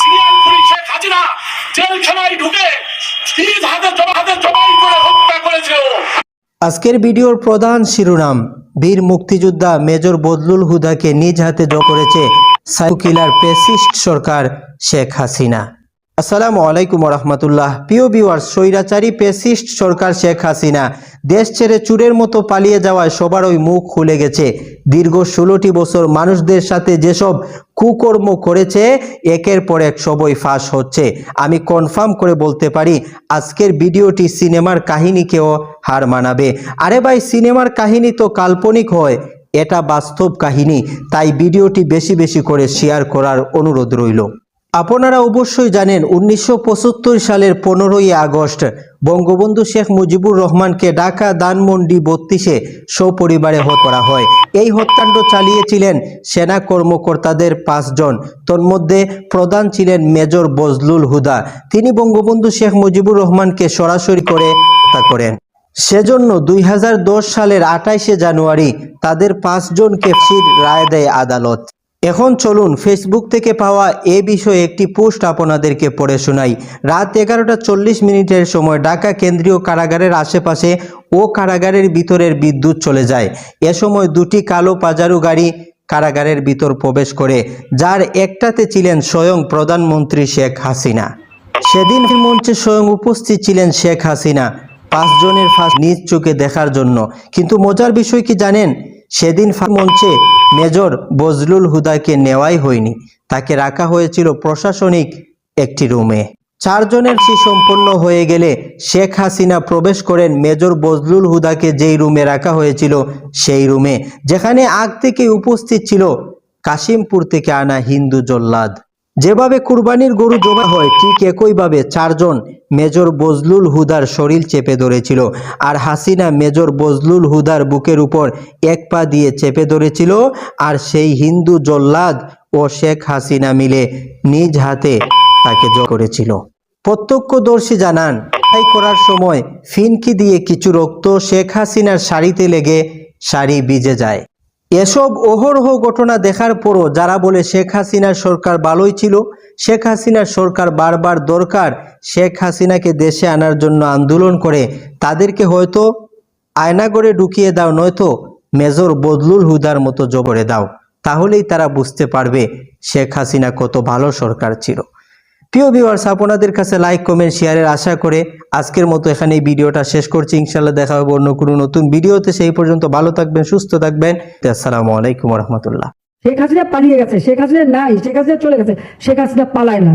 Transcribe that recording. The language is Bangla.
সিরিয়াল জেলখানায় ঢুকে করে হত্যা করেছিল আজকের ভিডিওর প্রধান শিরোনাম, বীর মুক্তিযোদ্ধা মেজর বদলুল হুদাকে নিজ হাতে জ করেছে সাইকিলার পেসিস্ট সরকার শেখ হাসিনা। আসসালামু আলাইকুম রহমতুল্লাহ প্রিয় ভিউয়ার্স, স্বৈরাচারী পেসিস্ট সরকার শেখ হাসিনা দেশ ছেড়ে চুরের মতো পালিয়ে যাওয়ায় সবারই মুখ খুলে গেছে। দীর্ঘ ষোলোটি বছর মানুষদের সাথে যেসব কুকর্ম করেছে, একের পর এক সবই ফাঁস হচ্ছে। আমি কনফার্ম করে বলতে পারি, আজকের ভিডিওটি সিনেমার কাহিনীকেও হার মানাবে। আরে ভাই, সিনেমার কাহিনী তো কাল্পনিক হয়, এটা বাস্তব কাহিনী, তাই ভিডিওটি বেশি বেশি করে শেয়ার করার অনুরোধ রইল। আপনারা অবশ্যই জানেন উনিশশো পঁচাত্তর সালের পনেরোই আগস্ট বঙ্গবন্ধু শেখ মুজিবুর রহমানকে ঢাকা দানমন্ডি বত্রিশে সপরিবারে হত্যা করা হয়। এই হত্যাকাণ্ড চালিয়েছিলেন সেনা কর্মকর্তাদের পাঁচজন। তন্মধ্যে প্রধান ছিলেন মেজর বজলুল হুদা। তিনি বঙ্গবন্ধু শেখ মুজিবুর রহমানকে সরাসরি করে হত্যা করেন। সেজন্য দুই হাজার দশ সালের আঠাইশে জানুয়ারি তাদের পাঁচজনকে রায় দেয় আদালত। এখন চলুন ফেসবুক থেকে পাওয়া এ বিষয়ে একটি পোস্ট আপনাদেরকে পড়ে শোনাই। রাত এগারোটা চল্লিশ মিনিটের সময় ঢাকা কেন্দ্রীয় কারাগারের আশেপাশে ও কারাগারের ভিতরের বিদ্যুৎ চলে যায়। এ সময় দুটি কালো পাজারু গাড়ি কারাগারের ভিতর প্রবেশ করে, যার একটাতে ছিলেন স্বয়ং প্রধানমন্ত্রী শেখ হাসিনা। সেদিন মঞ্চে স্বয়ং উপস্থিত ছিলেন শেখ হাসিনা, পাঁচজনের ফাঁস নিজ চোখে দেখার জন্য। কিন্তু মজার বিষয় কি জানেন? সেদিন মঞ্চে মেজর বজলুল হুদাকে নেওয়াই হয়নি। তাকে রাখা হয়েছিল প্রশাসনিক একটি রুমে। চারজনের সি সম্পন্ন হয়ে গেলে শেখ হাসিনা প্রবেশ করেন মেজর বজলুল হুদাকে যেই রুমে রাখা হয়েছিল সেই রুমে, যেখানে আগ থেকে উপস্থিত ছিল কাশিমপুর থেকে আনা হিন্দু জল্লাদ। যেভাবে কুরবানির গরু জমা হয়, ঠিক একইভাবে চারজন মেজর বজলুল হুদার শরীর চেপে ধরেছিল আর হাসিনা মেজর বজলুল হুদার বুকের উপর এক পা দিয়ে চেপে ধরেছিল আর সেই হিন্দু জল্লাদ ও শেখ হাসিনা মিলে নিজ হাতে তাকে জয় করেছিল। প্রত্যক্ষদর্শী জানান তাই করার সময় ফিনকি দিয়ে কিছু রক্ত শেখ হাসিনার শাড়িতে লেগে শাড়ি ভিজে যায়। এসব অহরহ ঘটনা দেখার পরও যারা বলে শেখ হাসিনার সরকার ভালোই ছিল, শেখ হাসিনার সরকার বারবার দরকার শেখ হাসিনাকে দেশে আনার জন্য আন্দোলন করে, তাদেরকে হয়তো আয়নাগরে ঢুকিয়ে দাও, নয়তো মেজর বদলুল হুদার মতো জবরে দাও। তাহলেই তারা বুঝতে পারবে শেখ হাসিনা কত ভালো সরকার ছিল। প্রিয় ভিউয়ার্স আপনাদের কাছে লাইক কমেন্ট শেয়ারের আশা করে আজকের মতো এখানে এই ভিডিওটা শেষ করছি। ইনশাল্লাহ দেখা হবে অন্য কোনো নতুন ভিডিওতে। সেই পর্যন্ত ভালো থাকবেন, সুস্থ থাকবেন। আসসালামু আলাইকুম রহমতুল্লাহ। শেখ হাসিনা পালিয়ে গেছে, শেখ হাসিনা নাই, শেখ হাসিনা চলে গেছে, শেখ হাসিনা পালায় না।